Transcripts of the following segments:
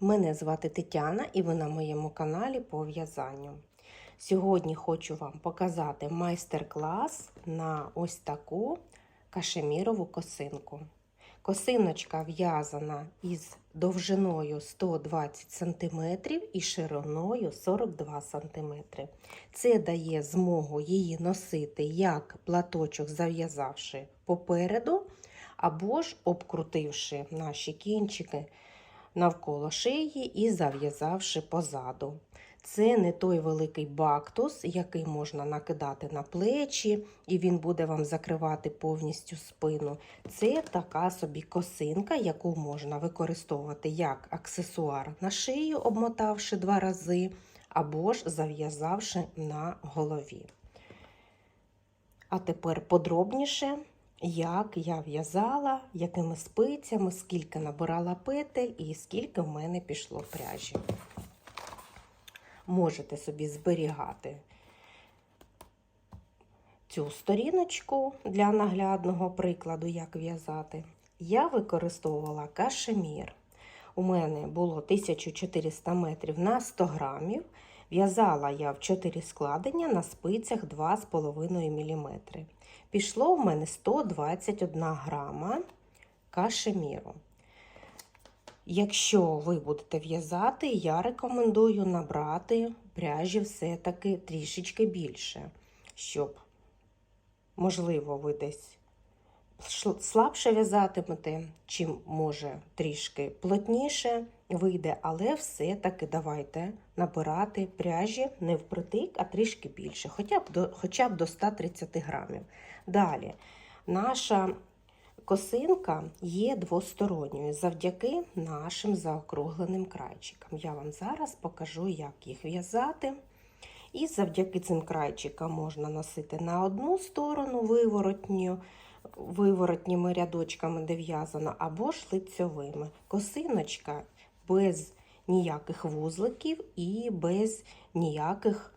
Мене звати Тетяна і ви на моєму каналі по в'язанню. Сьогодні хочу вам показати майстер-клас на ось таку кашемірову косинку. Косиночка в'язана із довжиною 120 см і шириною 42 см. Це дає змогу її носити як платочок, зав'язавши попереду, або ж обкрутивши наші кінчики навколо шиї і зав'язавши позаду. Це не той великий бактус, який можна накидати на плечі, і він буде вам закривати повністю спину. Це така собі косинка, яку можна використовувати як аксесуар на шию, обмотавши два рази, або ж зав'язавши на голові. А тепер подробніше як я в'язала, якими спицями, скільки набирала петель і скільки в мене пішло пряжі. Можете собі зберігати цю сторіночку для наглядного прикладу, як в'язати. Я використовувала кашемір. У мене було 1400 метрів на 100 грамів. В'язала я в 4 складення на спицях 2,5 мм. Пішло в мене 121 грама кашеміру. Якщо ви будете в'язати, я рекомендую набрати пряжі все-таки трішечки більше, щоб, можливо, ви десь слабше в'язатимете, чим може трішки плотніше вийде, але все-таки давайте набирати пряжі не впритик, а трішки більше, хоча б до, хоча б до 130 грамів. Далі, наша косинка є двосторонньою завдяки нашим заокругленим крайчикам. Я вам зараз покажу, як їх в'язати. І завдяки цим крайчикам можна носити на одну сторону виворотню, виворотніми рядочками, де в'язано, або ж лицьовими. Косиночка без ніяких вузликів і без ніяких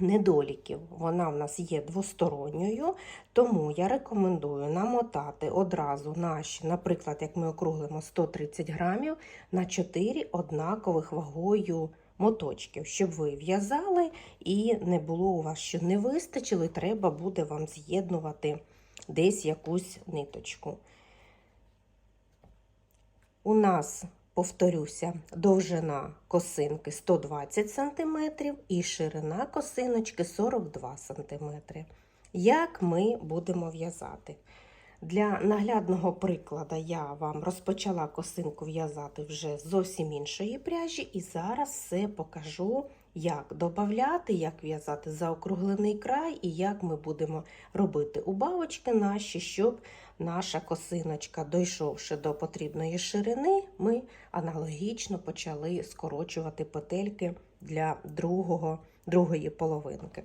недоліків. Вона в нас є двосторонньою, тому я рекомендую намотати одразу наші, наприклад, як ми округлимо 130 грамів на 4 однакових вагою моточків, щоб ви в'язали і не було у вас, що не вистачило, треба буде вам з'єднувати десь якусь ниточку. У нас повторюся, довжина косинки 120 см і ширина косиночки 42 см. Як ми будемо в'язати? Для наглядного прикладу я вам розпочала косинку в'язати вже зовсім іншої пряжі, і зараз все покажу, як додати, як в'язати заокруглений край і як ми будемо робити убавочки наші, щоб наша косиночка, дійшовши до потрібної ширини, ми аналогічно почали скорочувати петельки для другого, другої половинки.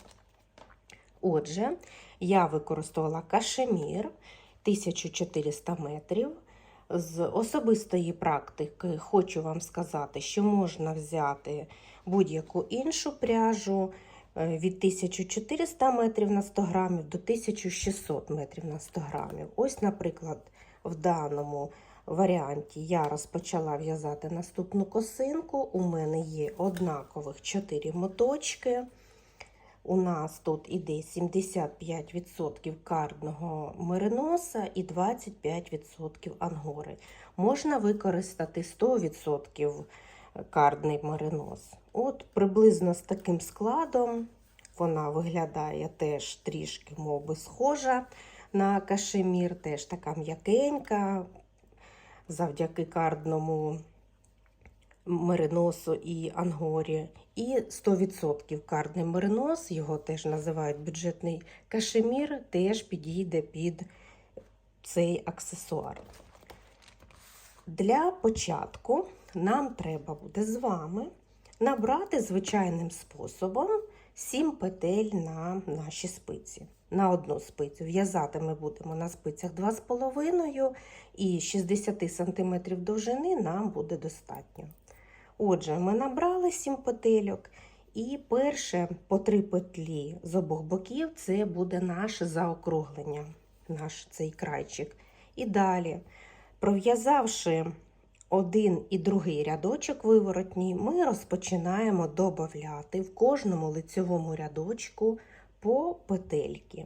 Отже, я використовувала кашемір 1400 метрів. З особистої практики хочу вам сказати, що можна взяти будь-яку іншу пряжу від 1400 метрів на 100 грамів до 1600 метрів на 100 грамів. Ось, наприклад, в даному варіанті я розпочала в'язати наступну косинку. У мене є однакових 4 моточки. У нас тут іде 75% кардного мериноса і 25% ангори. Можна використати 100% кардний меринос. От приблизно з таким складом вона виглядає теж трішки мов би, схожа на кашемір, теж така м'якенька, завдяки кардному мериносу і ангорі. І 100% кардний меринос, його теж називають бюджетний кашемір, теж підійде під цей аксесуар. Для початку нам треба буде з вами набрати звичайним способом 7 петель на наші спиці. На одну спицю. В'язати ми будемо на спицях 2,5 і 60 см довжини нам буде достатньо. Отже, ми набрали 7 петельок, і перше по 3 петлі з обох боків це буде наше заокруглення, наш цей крайчик. І далі, пров'язавши один і другий рядочок виворотній ми розпочинаємо додати в кожному лицьовому рядочку по петельки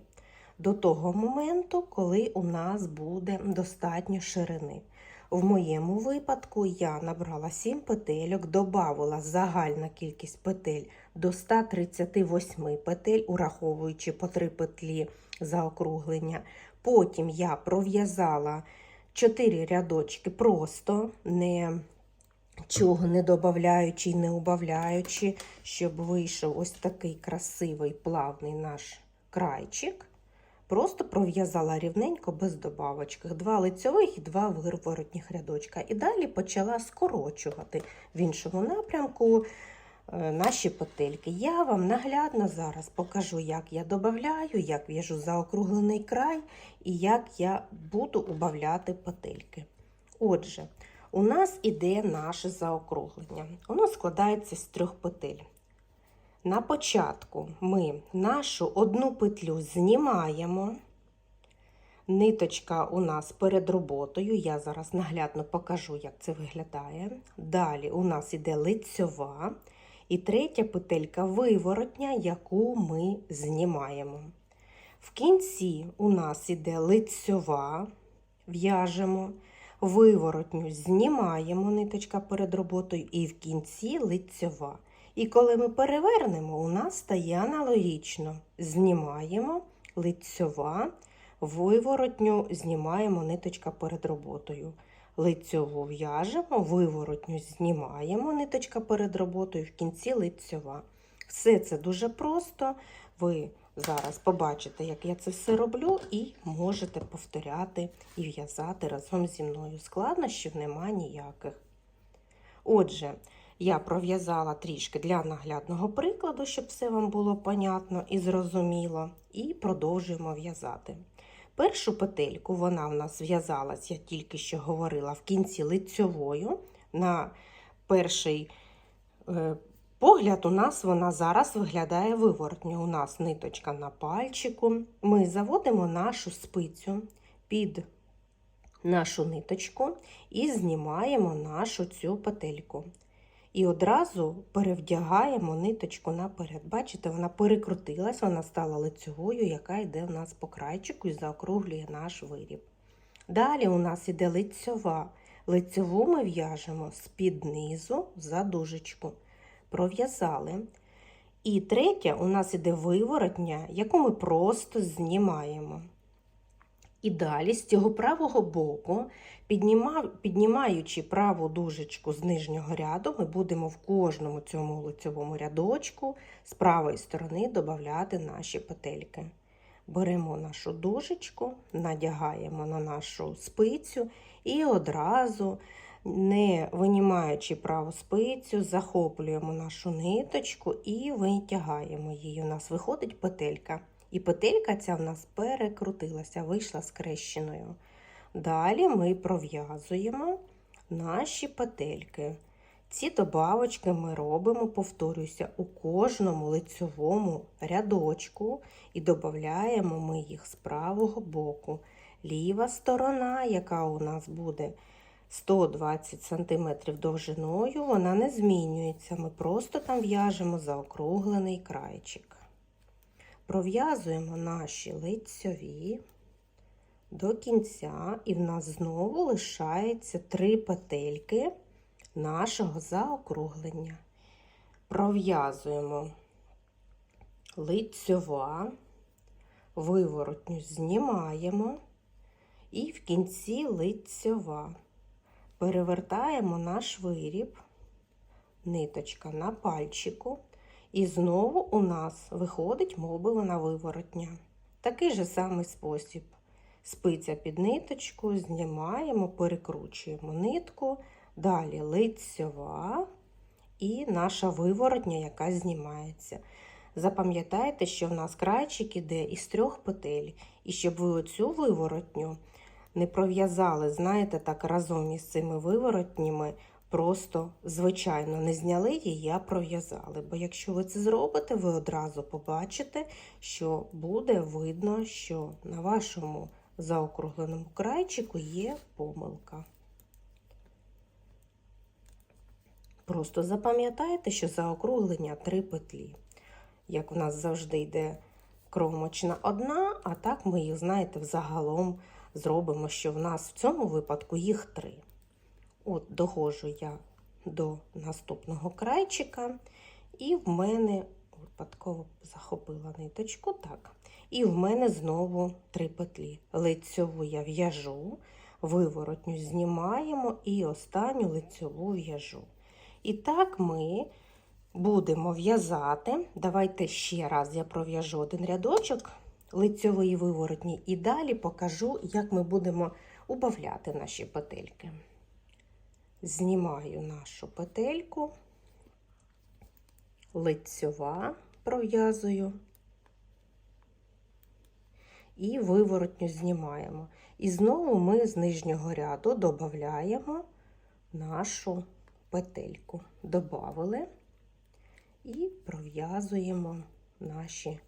до того моменту, коли у нас буде достатньо ширини. В моєму випадку я набрала 7 петельок, додавала загальна кількість петель до 138 петель, ураховуючи по 3 петлі заокруглення. Потім я пров'язала 4 рядочки просто, не не додаючи і не убавляючи, щоб вийшов ось такий красивий плавний наш крайчик. Просто пров'язала рівненько без добавочок. Два лицьових і два виворотніх рядочка. І далі почала скорочувати в іншому напрямку наші петельки. Я вам наглядно зараз покажу, як я додаю, як в'яжу заокруглений край і як я буду убавляти петельки. Отже, у нас іде наше заокруглення. Воно складається з трьох петель. На початку ми нашу одну петлю знімаємо. Ниточка у нас перед роботою. Я зараз наглядно покажу, як це виглядає. Далі у нас іде лицьова. І третя петелька виворотня, яку ми знімаємо. В кінці у нас іде лицьова, в'яжемо, виворотню знімаємо ниточка перед роботою, і в кінці лицьова. І коли ми перевернемо, у нас стає аналогічно. Знімаємо лицьова, виворотню знімаємо ниточка перед роботою. Лицьову в'яжемо, виворотню знімаємо ниточка перед роботою, в кінці лицьова. Все це дуже просто. Ви зараз побачите, як я це все роблю, і можете повторяти і в'язати разом зі мною. Складнощів нема ніяких. Отже, я пров'язала трішки для наглядного прикладу, щоб все вам було понятно і зрозуміло, і продовжуємо в'язати. Першу петельку вона в нас зв'язалась, я тільки що говорила, в кінці лицьовою. На перший е, погляд, у нас вона зараз виглядає виворотньо. У нас ниточка на пальчику. Ми заводимо нашу спицю під нашу ниточку і знімаємо нашу цю петельку. І одразу перевдягаємо ниточку наперед. Бачите, вона перекрутилась, вона стала лицьовою, яка йде в нас по крайчику і заокруглює наш виріб. Далі у нас іде лицьова. Лицьову ми в'яжемо з-під низу за дужечку. Пров'язали. І третя у нас іде виворотня, яку ми просто знімаємо. І далі з цього правого боку, піднімаючи праву дужечку з нижнього ряду, ми будемо в кожному цьому лицьовому рядочку з правої сторони додати наші петельки. Беремо нашу дужечку, надягаємо на нашу спицю і одразу, не винімаючи праву спицю, захоплюємо нашу ниточку і витягаємо її. У нас виходить петелька. І петелька ця в нас перекрутилася, вийшла скрещеною. Далі ми пров'язуємо наші петельки. Ці добавочки ми робимо, повторюся, у кожному лицьовому рядочку і додаємо ми їх з правого боку. Ліва сторона, яка у нас буде 120 см довжиною, вона не змінюється. Ми просто там в'яжемо заокруглений крайчик. Пров'язуємо наші лицьові до кінця, і в нас знову лишається три петельки нашого заокруглення. Пров'язуємо лицьова, виворотню знімаємо і в кінці лицьова. Перевертаємо наш виріб, ниточка на пальчику. І знову у нас виходить вона виворотня. Такий же самий спосіб. Спиця під ниточку, знімаємо, перекручуємо нитку, далі лицьова і наша виворотня, яка знімається. Запам'ятайте, що в нас крайчик іде із трьох петель. І щоб ви оцю виворотню не пров'язали, знаєте, так разом із цими виворотнями, просто, звичайно, не зняли її, а пров'язали. Бо якщо ви це зробите, ви одразу побачите, що буде видно, що на вашому заокругленому крайчику є помилка. Просто запам'ятайте, що заокруглення три петлі. Як у нас завжди йде кромочна одна, а так ми їх, знаєте, взагалом зробимо, що в нас в цьому випадку їх три. От доходжу я до наступного крайчика, і в мене випадково захопила ниточку, так. І в мене знову три петлі. Лицьову я в'яжу, виворотню знімаємо і останню лицьову в'яжу. І так ми будемо в'язати. Давайте ще раз я пров'яжу один рядочок, лицьовий і виворотній, і далі покажу, як ми будемо убавляти наші петельки. Знімаю нашу петельку, лицьова пров'язую і виворотню знімаємо. І знову ми з нижнього ряду додаємо нашу петельку. Добавили і пров'язуємо наші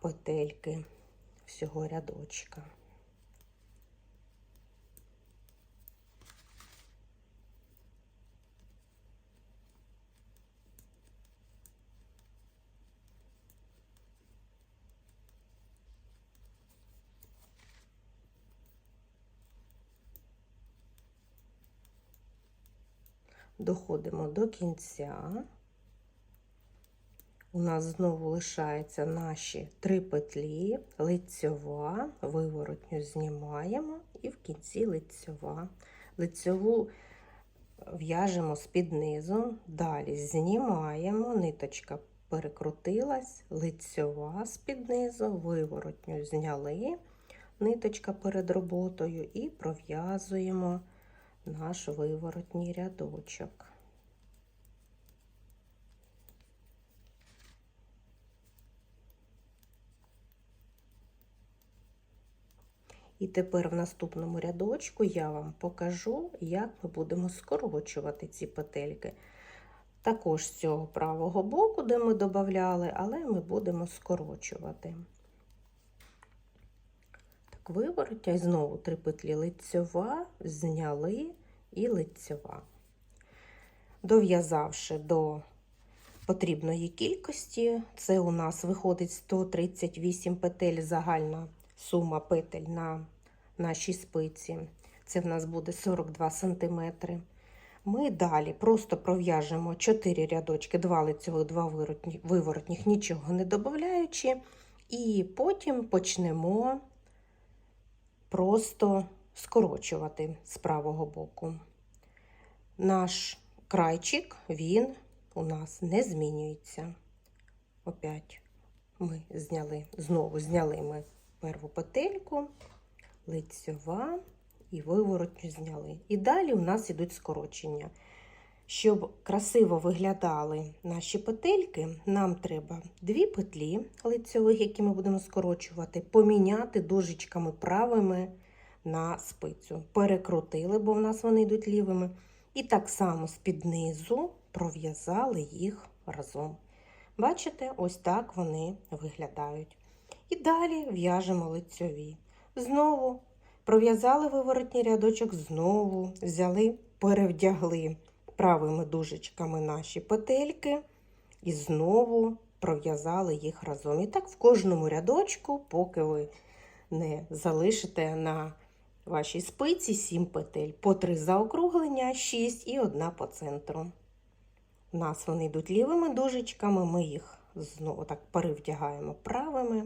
петельки всього рядочка. Доходимо до кінця. У нас знову лишаються наші три петлі, лицьова, виворотню знімаємо і в кінці лицьова. Лицьову в'яжемо з-під низу, далі знімаємо, ниточка перекрутилась, лицьова з-під низу, виворотню зняли, ниточка перед роботою і пров'язуємо наш виворотній рядочок. І тепер в наступному рядочку я вам покажу, як ми будемо скорочувати ці петельки. Також з цього правого боку, де ми додавали, але ми будемо скорочувати. Так, і знову три петлі лицьова, зняли і лицьова. Дов'язавши до потрібної кількості, це у нас виходить 138 петель загальна сума петель на нашій спиці. Це в нас буде 42 см. Ми далі просто пров'яжемо 4 рядочки, 2 лицьових, 2 виворотніх, нічого не додаючи, і потім почнемо просто скорочувати з правого боку. Наш крайчик, він у нас не змінюється. Опять ми зняли, знову зняли ми перву петельку, лицьова і виворотню зняли. І далі у нас йдуть скорочення. Щоб красиво виглядали наші петельки, нам треба дві петлі лицьових, які ми будемо скорочувати, поміняти дужечками правими на спицю. Перекрутили, бо в нас вони йдуть лівими. І так само з-під низу пров'язали їх разом. Бачите, ось так вони виглядають. І далі в'яжемо лицьові. Знову пров'язали виворотній рядочок, знову взяли, перевдягли правими дужечками наші петельки і знову пров'язали їх разом. І так в кожному рядочку, поки ви не залишите на вашій спиці 7 петель, по 3 заокруглення, 6 і одна по центру. У нас вони йдуть лівими дужечками, ми їх знову так перевдягаємо правими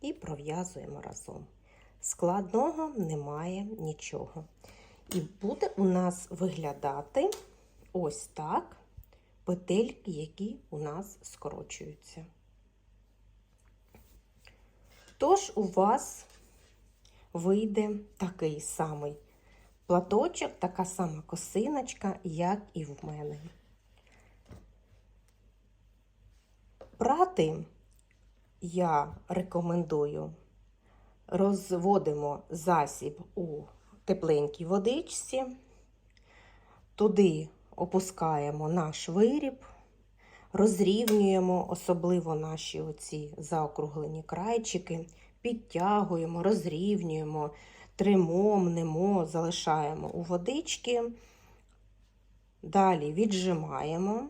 і пров'язуємо разом. Складного немає нічого. І буде у нас виглядати ось так петельки, які у нас скорочуються. Тож у вас вийде такий самий платочок, така сама косиночка, як і в мене. Прати я рекомендую розводимо засіб у тепленькій водичці, туди опускаємо наш виріб, розрівнюємо, особливо наші оці заокруглені крайчики, підтягуємо, розрівнюємо, тримо, мнемо, залишаємо у водички. Далі віджимаємо.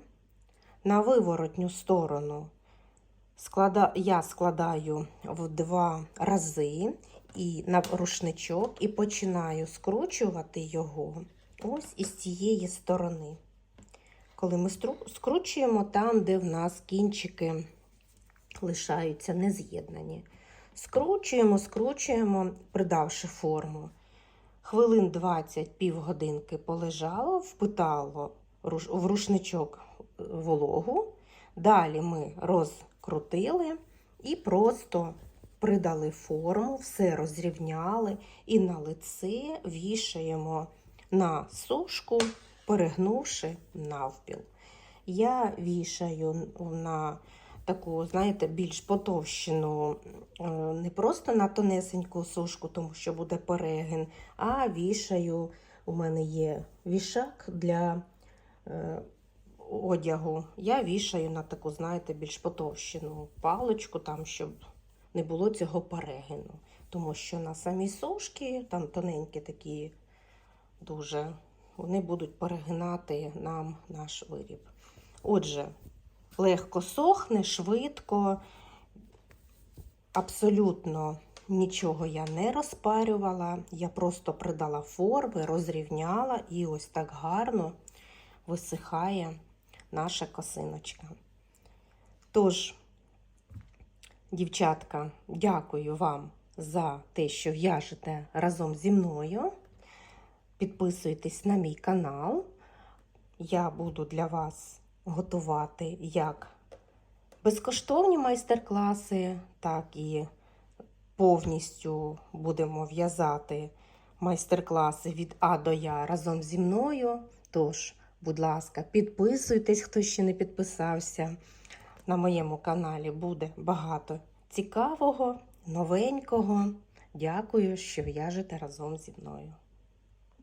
На виворотню сторону я складаю в два рази і на рушничок і починаю скручувати його ось із цієї сторони. Коли ми скручуємо там, де в нас кінчики лишаються нез'єднані. Скручуємо, скручуємо, придавши форму. Хвилин 20 півгодинки полежало, впитало в рушничок е, вологу. Далі ми розкрутили і просто придали форму, все розрівняли і на лице вішаємо на сушку, перегнувши навпіл. Я вішаю на таку, знаєте, більш потовщену, е, не просто на тонесеньку сушку, тому що буде перегин, а вішаю. У мене є вішак для е, одягу. Я вішаю на таку, знаєте, більш потовщену паличку, там, щоб не було цього перегину. Тому що на самій сушці там тоненькі такі дуже, вони будуть перегинати нам наш виріб. Отже, легко сохне, швидко, абсолютно нічого я не розпарювала. Я просто придала форми, розрівняла і ось так гарно висихає наша косиночка. Тож, дівчатка, дякую вам за те, що в'яжете разом зі мною. Підписуйтесь на мій канал. Я буду для вас готувати як безкоштовні майстер-класи, так і повністю будемо в'язати майстер-класи від А до Я разом зі мною. Тож, будь ласка, підписуйтесь, хто ще не підписався. На моєму каналі буде багато цікавого, новенького. Дякую, що в'яжете разом зі мною.